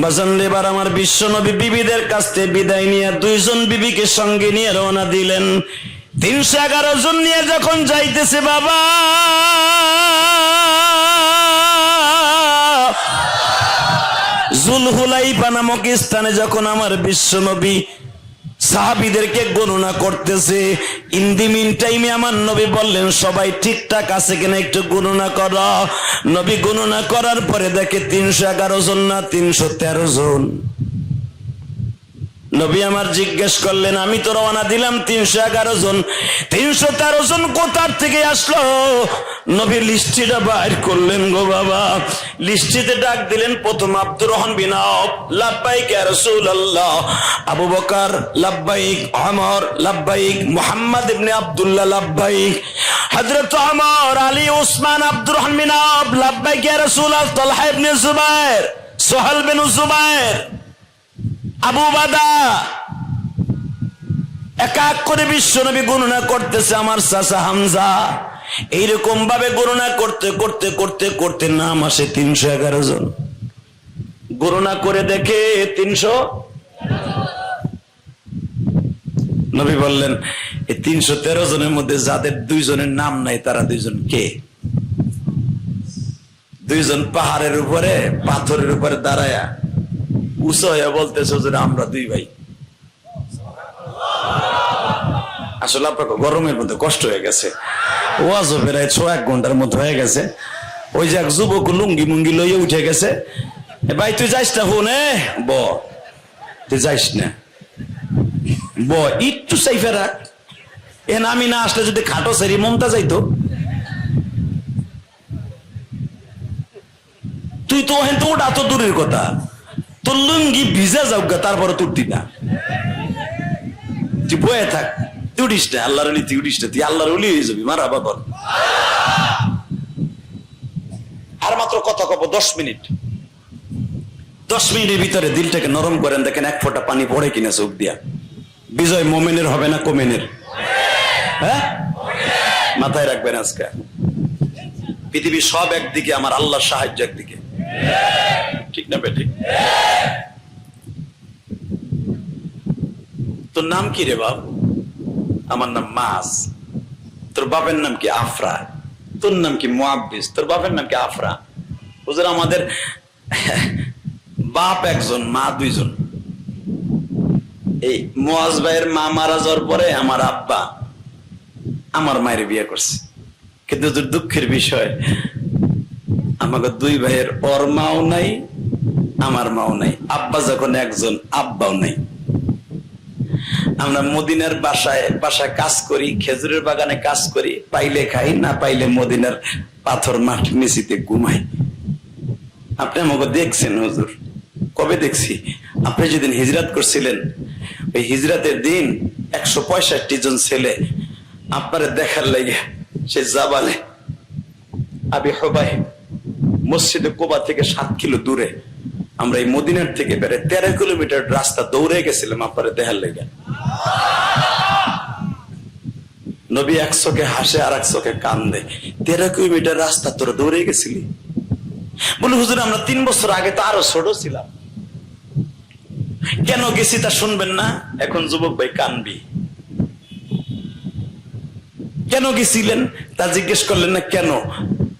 বাজান এবার আমার বিশ্ব নবী বিবিদের কাছ থেকে বিদায় নিয়ে দুইজন বিবিকে সঙ্গে নিয়ে রওনা দিলেন। তিনশো এগারো জন নিয়ে যখন যাইতেছে, বাবা! জুলহুলাইফা নামক স্থানে যখন আমার বিশ্ব নবী সাহাবিদেরকে গণনা করতেছে। ইন দি মিন টাইমে আমার নবী বললেন, সবাই ঠিকঠাক আছে কিনা একটু গণনা কর। নবী গণনা করার পরে দেখে তিনশো এগারো জন না তিনশো তেরো জন। নবী আমার জিজ্ঞেস করলেন, আমি তো রওনা দিলাম তিনশো এগারো জন। তিনশো তেরো জন কোথার থেকে আসলো? নবী লিস্টিটা বাইর করলেন গো বাবা। লিস্টিতে ডাক দিলেন, প্রথম আব্দুর রহমান বিন আউফ লাব্বাইক রাসূলুল্লাহ। আবু বকর, লাব্বাইক ওমর, লাব্বাইক মুহাম্মদ ইবনে আব্দুল্লাহ, লাব্বাইক হযরত ওমর, আলী উসমান, আব্দুর রহমান বিন আউফ লাব্বাইক ইয়া রাসূলুল্লাহ, তালহা ইবনে জুবাইর, সোহেল বিন জুবাইর, আবু বাদা। এক এক করে বিশ্বনবী গণনা করতেছে আমার চাচা হামজা। এইরকম ভাবে গণনা করতে করতে করতে করতে নাম আসে তিনশো এগারো জন। গণনা করে দেখে তিনশো। নবী বললেন, এই তিনশো তেরো জনের মধ্যে যাদের দুইজনের নাম নাই, তারা দুইজন কে? দুইজন পাহাড়ের উপরে, পাথরের উপরে দাঁড়ায়া। উঁচু হয়ে বলতেছে যে আমরা দুই ভাই। আসলে আপনার গরমের মধ্যে কষ্ট হয়ে গেছে। ওয়াজও প্রায় ছ এক ঘণ্টার মতো হয়ে গেছে। ওই যে এক যুবক লুঙ্গি মুঙ্গি লইয়ে উঠে গেছে। ভাই, তুই যাইস না হুন ব। তুই যাইস না। ব, একটু সাইফে এ না, আমি না আসলে যদি খাটো সেরি, মমতা যাইতো। তুই তো হেন তো ওটা তো দূরের কথা। তোর লুঙ্গি ভিজা যাও তারপরে তোর দিনা তুই বয়ে থাক। না আল্লাহর না তুই আল্লাহর হয়ে যাবি, মারা আর মাত্র কথা কব, দশ মিনিট। দশ মিনিটের ভিতরে দিলটাকে নরম করেন, দেখেন এক ফোঁটা পানি পড়ে কিনা চোখ দিয়া। বিজয় মোমেনের হবে না কোমেনের? হ্যাঁ? মাথায় রাখবেন আজকে। পৃথিবীর সব একদিকে, আমার আল্লাহর সাহায্য একদিকে। ঠিক না বেঠিক তোর নাম কি রে বাপ? আমার নাম মাস। তোর বাপের নাম কি আফরা? তোর নাম কি মুআব্বিস তোর বাপের নাম কি আফরা? হুজুর, আমাদের বাপ একজন, মা দুইজন। এই মুয়াজ ভাইয়ের মা মারা যাওয়ার পরে আমার আব্বা আমার মায়ের বিয়ে করছে। কিন্তু দুঃখের বিষয়, আমাকে দুই ভাইয়ের ওর মাও নাই, আমার মাও নাই। আব্বা যখন একজন, আব্বাও নাই। আমরা মদিনার বাসায় বাসায় কাজ করি, খেজুরের বাগানে কাজ করি, পাইলে খাই, না পাইলে মদিনার পাথর মাঠ মেসিতে ঘুমাই। আপনি আমাকে দেখছেন, হুজুর? কবে দেখছি? আপনি যেদিন হিজরাত করছিলেন, ওই হিজরাতের দিন একশো পঁয়ষট্টি জন ছেলে আপনার দেখার লাগে সে জাবালে আবি হবাই মসজিদে কোবা থেকে সাত কিলো দূরে আমরা এই মদিনার থেকে বেড়ে তেরো কিলোমিটার রাস্তা দৌড়ে গেছিলাম আপনার দেখার লেগে। নবী এক চোখে হাসে আর এক চোখে কান্দে। তেরো কিলোমিটার রাস্তা তোরা দৌড়ে গেছিলি? বলে, হুজুর, আমরা তিন বছর আগে তো আরও ছোট ছিলাম। কেন গেছি তা শুনবেন না? এখন যুবক ভাই কানবি। কেন গেছিলেন? তা জিজ্ঞেস করলেন, না, কেন?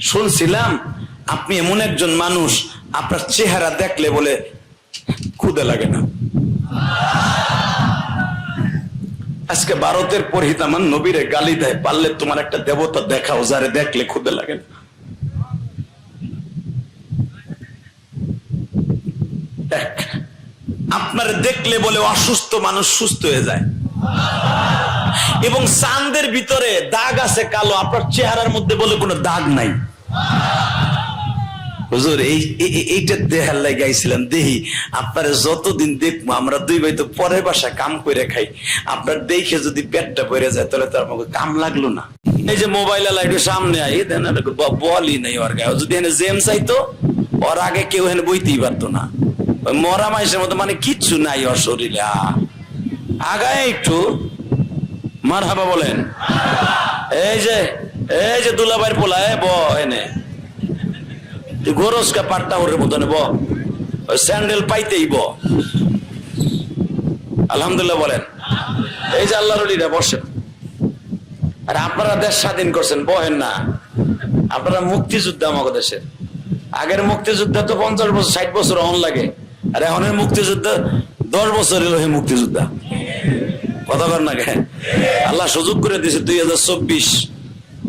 শুনছিলাম, আপনি এমন একজন মানুষ আপনার চেহারা দেখলে বলে ক্ষুদে লাগে না। আজকে ভারতের পরিহিত আমার নবীরে গালি দেয়, পারলে তোমার একটা দেবতা দেখাও, যারে দেখলে ক্ষুদে লাগে না। আপনার দেখলে বলে অসুস্থ মানুষ সুস্থ হয়ে যায়। এবং চাঁদের ভিতরে দাগ আছে কালো, আপনার চেহারার মধ্যে বলে কোনো দাগ নাই। হুজুর, এই এই- এই- এইটা দেহার লাগাইছিলাম দেহি, আপনার যতদিন দেখব, আমরা দুই ভাই তো পরের বাসা কাম করে খাই। আপনার দেখে যদি পেটটা পড়ে যায়, তাহলে তো আমাকে কাম লাগল না। এই যে মোবাইল লাইট সামনে আই দেন বলই নাই ওর গায়ে। যদি এনে জেম চাইতো, ওর আগে কেউ এনে বইতেই পারতো না। মরা মাইসের মতো মানে কিচ্ছু নাই ওর শরীরে। আগায় একটু মার হাবা বলেন। এই যে এই যে দুলাভাইয়ের পোলা, এ এনে। গোরস কা পাট্টা ওর মতন ব ওই স্যান্ডেল পাইতেই ব আলহামদুলিল্লাহ বলেন। এই যে আল্লাহর অলিরা বসেন। আর আপনারা দেশ স্বাধীন করছেন, বহেন না। আপনারা মুক্তিযুদ্ধ আমাদের দেশের। আগের মুক্তিযুদ্ধ তো পঞ্চাশ বছর, ষাট বছর অন লাগে। আর এখনের মুক্তিযুদ্ধ দশ বছর এলো মুক্তিযোদ্ধা। কথা কর না কেন? আল্লাহ সুযোগ করে দিয়েছে দুই হাজার চব্বিশ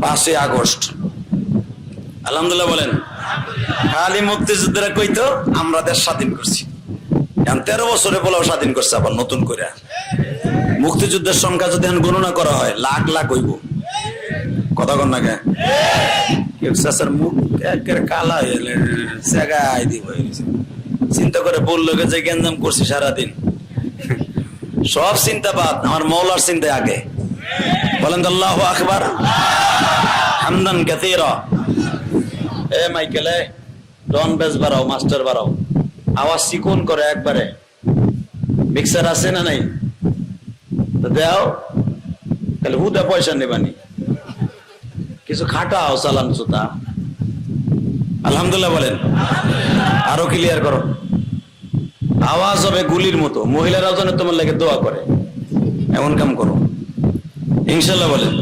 পাঁচই আগস্ট। আলহামদুলিল্লাহ বলেন। খালি মুক্তিযুদ্ধরা কইতো, আমরা দেশ স্বাধীন করছি। তেরো বছরে বলেও স্বাধীন করছে, আবার নতুন করে। মুক্তিযুদ্ধের সংখ্যা যদি গণনা করা হয়, লাখ লাখ হইব। কথা কন না কে? মুখ কালা হয়ে জায়গায় দিব চিন্তা করে বলল যে গেঞ্জাম করছি সারাদিন। সব চিন্তা বাদ, আমার মৌলার চিন্তায় আগে। বলেন আল্লাহ আকবার। হামদান কাতিরা এ মাইকেল। ডন বেস বাড়াও, মাস্টার বাড়াও। আওয়াজ চিকন করে একবারে। মিক্সার আছে না নাই? দেও, তাহলে হুদা পয়সা নেবানি কিছু খাটাও চালান সুতা। আলহামদুলিল্লাহ বলেন। আরও ক্লিয়ার করো। আওয়াজ হবে গুলির মতো। মহিলারাও যেন তোমার লাগে দোয়া করে। এমন কাম করো। ইনশাল্লাহ বলেন।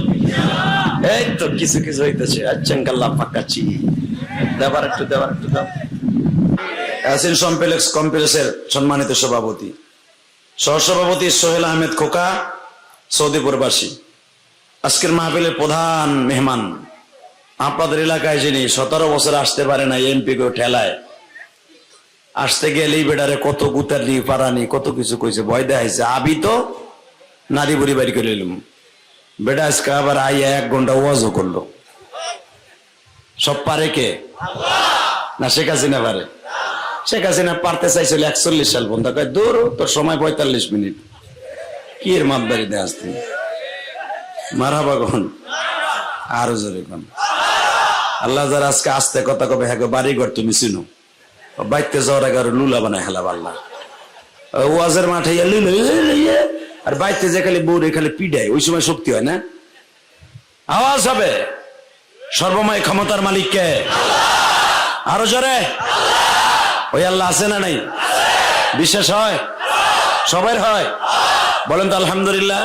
এই তো কিছু কিছু হইতেছে। আচ্ছাঙ্কাল্লাহ পাকাচ্ছি দেবার একটু দেবার একটু, দাও। অ্যাসিন কমপ্লেক্স, কমপ্লেক্সের সম্মানিত সভাপতি। সহসভাপতি সোহেল আহমেদ খোকা, সৌদি প্রবাসী। আজকের মাহফিলের প্রধান মেহমান। আপনাদের এলাকায় যিনি সতেরো বছর আসতে পারে না এমপি কেউ ঠেলায়, আসতে গেলেই বেডারে কত গুতারনি পারানি, কত কিছু কইছে, ভয় দেখাইছে। আবি তো নারী বুড়ি বাড়ি করে এলুম বেটা আজকে আবার আইয়া এক ঘণ্টা ওয়াজও করল। সব পারে কে? না শেখ হাসিনা পারে। শেখ হাসিনা পারতে চাইছিল একচল্লিশ সাল পর্যন্ত। কয় দূর তোর সময় পঁয়তাল্লিশ মিনিট। কি এর বাড়িতে আসতে? মারাবা কখন? আরও জোরে কন। আল্লাহ যারা আজকে আসতে কথা কবে হ্যাঁ বাড়ি ঘর তুমি চিনো। বাইতে যাওয়ার আগে লুলা বানায় হেলা ও ওয়াজের মাঠে ইয়া ইয়ে, ইয়ে, আর বাইতে যে খালি বউরে খালি পিডায় ওই সময় শক্তি হয় না? আওয়াজ হবে। সর্বময় ক্ষমতার মালিক কে? আরও জোরে। ওই আল্লাহ আছে না নাই? বিশেষ হয়? সবার হয়? বলেন তো আলহামদুলিল্লাহ।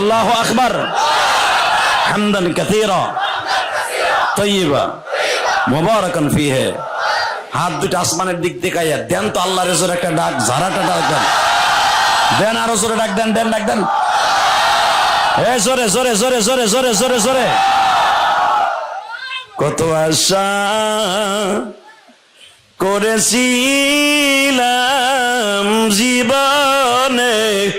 আল্লাহ আকবার। হামদান কাথীরা তৈবা মোবারকান ফিহে। হাত দুটো আসমানের দিক আইয়া দেন তো আল্লাহর জোরে একটা ডাক, ঝাড়াটা ডাক দেন। দেন আরও জোরে ডাক দেন দেন, ডাক দেন। এ জোরে জোরে জোরে জোরে জোরে জোরে জোরে। কত আশা করেছিলাম জীবনে।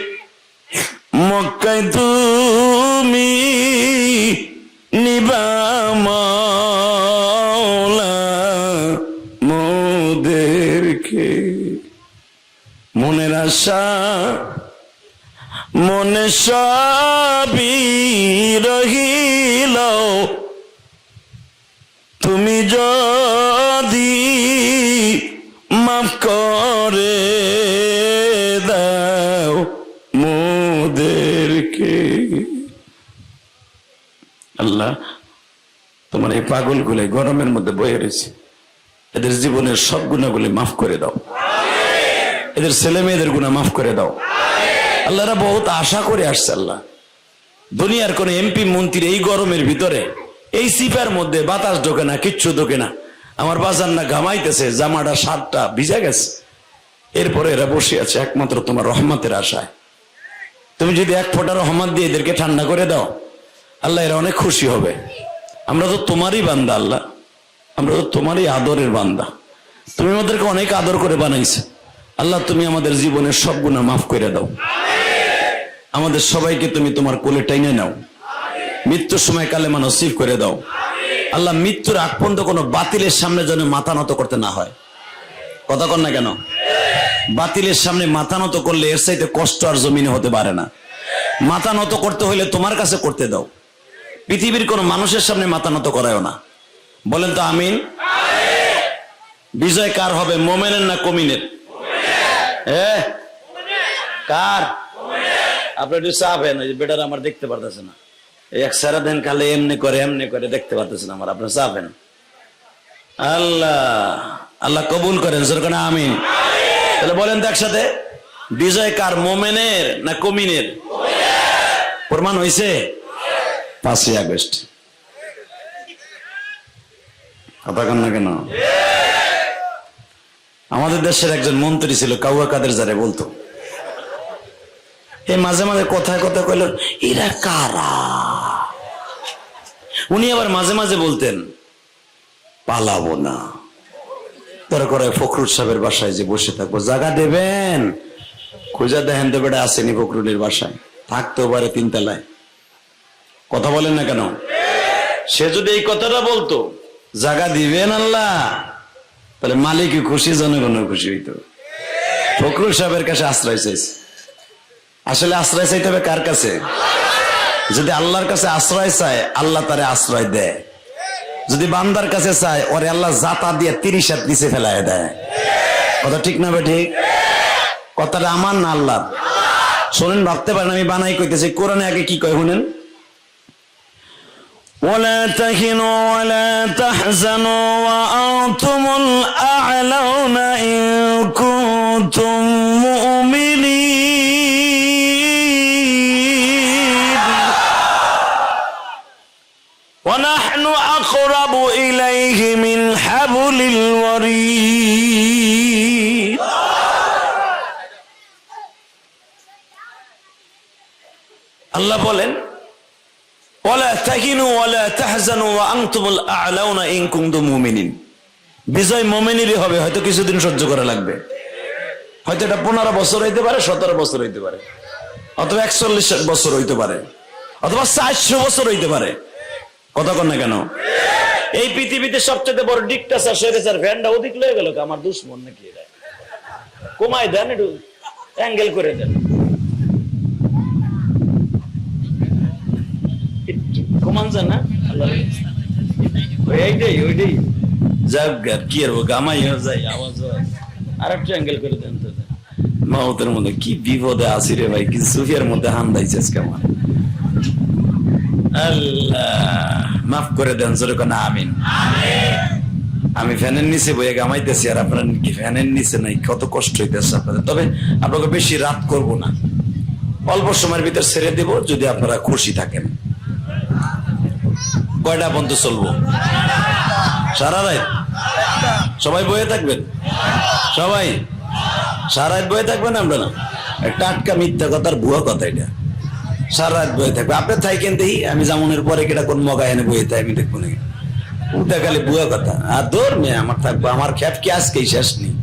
মক্কায় তুমি মোদেরকে। মনের আশা মনে সবই রহিল। তুমি যদি মাফ করে দাও মোদেরকে। আল্লাহ, তোমার এই পাগলগুলো গরমের মধ্যে বয়ে রয়েছে। এদের জীবনের সব গুণাগুলি মাফ করে দাও। এদের ছেলে মেয়েদের গুণা মাফ করে দাও। আল্লাহরা বহুত আশা করে আসছে, আল্লাহ। দুনিয়ার কোন এমপি মন্ত্রী এই গরমের ভিতরে এই সিপার মধ্যে বাতাস ঢোকে না, কিচ্ছু ঢোকে না। আমার বাজার না ঘামাইতেছে, জামাটা সাতটা ভিজা গেছে। এরপরে এরা বসে আছে, একমাত্র তোমার রহমতের আশায়। তুমি যদি এক ফোঁটা রহমত দিয়ে এদেরকে ঠান্ডা করে দাও, আল্লাহ এরা অনেক খুশি হবে। আমরা তো তোমারই বান্দা, আল্লাহ। আমরা তো তোমারই আদরের বান্দা। তুমি আমাদেরকে অনেক আদর করে বানাইছে। আল্লাহ, তুমি আমাদের জীবনের সব গুণা মাফ করে দাও। আমাদের সবাইকে তুমি তোমার কোলে টাইনে নাও। মৃত্যুর সময় কালেমা নসিব করে দাও। আল্লাহ মৃত্যুর আগ পর্যন্ত কোনো বাতিলের সামনে যেন মাথা নত করতে না হয়। কথা কর না কেন? বাতিলের সামনে মাথা নত করলে এর চাইতে কষ্ট আর জমিনে হতে পারে না। মাথা নত করতে হইলে তোমার কাছে করতে দাও। পৃথিবীর কোন মানুষের সামনে মাথা নত করায়ও না। বলেন তো আমিন? বিজয় কার হবে, মোমেনের না কমিনের? এ কার? আপনার একটু চাপেন বেটার আমার দেখতে পারতেছে না। এক সারা দিন খালি এমনি করে এমনি করে দেখতে পারতেছেন আমার। আপনি চাপেন আল্লাহ আল্লাহ কবুল করেন সরকার আমিন। তাহলে বলেন তো একসাথে, বিজয় কার, মোমেনের না কমিনের? প্রমাণ হয়েছে পাঁচই আগস্ট। কথা কন না কেন? আমাদের দেশের একজন মন্ত্রী ছিল, কাউয়া কাদের যারে বলতো? এ মাঝে মাঝে কথায় কথা কইল এরা কারা? উনি আবার মাঝে মাঝে বলতেন, পালাবো না। তারা করে ফখরুল সাহেবের বাসায় যে বসে থাকব জায়গা দেবেন? খোঁজা দেখেন তো বেটা আসেনি ফখরুলের বাসায়, থাকতেও পারে তিনতলায়। কথা বলেন না কেন? সে যদি এই কথাটা বলতো জায়গা দিবেন আল্লাহ? তাহলে মালিকই খুশি, জনগণও খুশি হইতো। ফখরুল সাহেবের কাছে আশ্রয় চাইছে। আসলে আশ্রয় চাইতে হবে কার কাছে যদি আল্লাহর কাছে আশ্রয় চায় আল্লাহ তারে আশ্রয় দেয় যদি বান্দার কাছে চায় ওরে আল্লাহ জাতা দিয়ে তিরিশ হাত নিচে ফেলায় দেয় কথা ঠিক না বে ঠিক কথাটা আমার না আল্লাহ শোনেন ভাবতে পারেন আমি বানাই কইতেছি কোরআনে আগে কি কয় শুনেন ولا تهنوا ولا تحزنوا وأنتم الأعلون إن كنتم مؤمنين إليه من حبل الوريد আল্লাহ বলেন ওয়ালা তাহিনু ওয়ালা তাহজানু ওয়া আনতুমুল আ'লাউনা ইন কুনতুম মুমিনিন বিজয় মুমিনেরই হবে হয়তো কিছুদিন সহ্য করা লাগবে হয়তো এটা পনেরো বছর হইতে পারে সতেরো বছর হইতে পারে অথবা একচল্লিশ বছর হইতে পারে অথবা চারশো বছর হইতে পারে কথা কন না কেন এই পৃথিবীতে সবচেয়ে বড় ডিকটাসার স্বৈরাচার ফ্যানটা অধিক লয়ে গেল আমার দুশ্মন নাকি কমাই দেন একটু, অ্যাঙ্গেল করে দেন। আল্লাহ ওইটাই কি হয়ে আওয়াজ হয়। অ্যাঙ্গেল করে দেন মাহতের মধ্যে কি বিপদে আছি রে ভাই, কি মধ্যে আল্লাহ। মাফ করে দেন যেরকম আমিন। আমি ফ্যানের নিচে বইয়ে গামাইতেছি আর আপনার কি ফ্যানের নিচে নাই, কত কষ্ট হইতেছে আপনাদের। তবে আপনাকে বেশি রাত করব না। অল্প সময়ের ভিতর ছেড়ে দেব, যদি আপনারা খুশি থাকেন। কয়টা পর্যন্ত চলবো? সারা রাত? সবাই বয়ে থাকবেন? সবাই? সারা রাত বয়ে থাকবেন আমরা না? টাটকা মিথ্যা কথার ভুয়া কথা এটা। সারা রাত বয়ে থাকবে। আপনি থাকেন দেখি আমি জামুনের পরে কেটা কোন মগা এনে বয়ে থাই, আমি দেখব নাকি? উঠে খালি বুয়া কথা। আর দৌড় মেয়ে আমার থাকব। আমার খ্যাপ কি আজকেই শেষ নেই।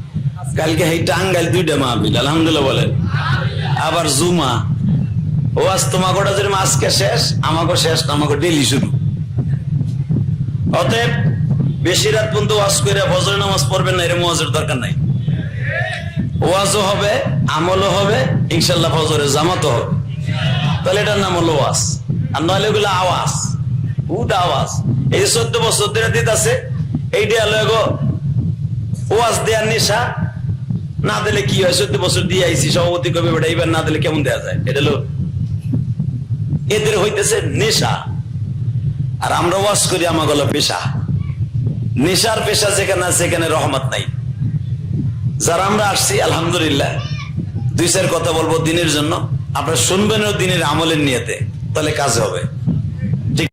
কালকে এই টাঙ্গাইল দুইটা মাহবিল আলহামদুলিল্লাহ বলেন। আবার জুমা। ও আজ তোমাকে যেরকম আজকে শেষ আমাকে শেষ আমাকে ডেলি শুরু। অতএব বেশি রাত পর্যন্ত ওয়াজ করে ফজর নামাজ পড়বেন না এরকম ওয়াজের দরকার নাই। ওয়াজও হবে, আমলও হবে, ইনশাল্লাহ ফজরে জামাতও হবে। তাহলে এটার নাম হলো ওয়াজ। আর নইলে ওগুলো আওয়াজ। উদ আওয়াজ। এই যে চোদ্দ বছর ধরে দিত আছে, এইটা হলো এগো ওয়াজ দেওয়ার নেশা। না দিলে কি হয়? চোদ্দ বছর দিয়ে আইসি সভাপতি কবে বেটা এবার না দিলে কেমন দেওয়া যায়? এটা হলো এদের হইতেছে নেশা। আর আমরা ওয়াজ করি আমার হলো পেশা। নেশার পেশা যেখানে আছে, সেখানে রহমত নাই। যারা আমরা আসছি, আলহামদুলিল্লাহ। দুই চার কথা বলব দিনের জন্য। আপনারা ও দিনের আমলের নিয়েতে তাহলে কাজ হবে।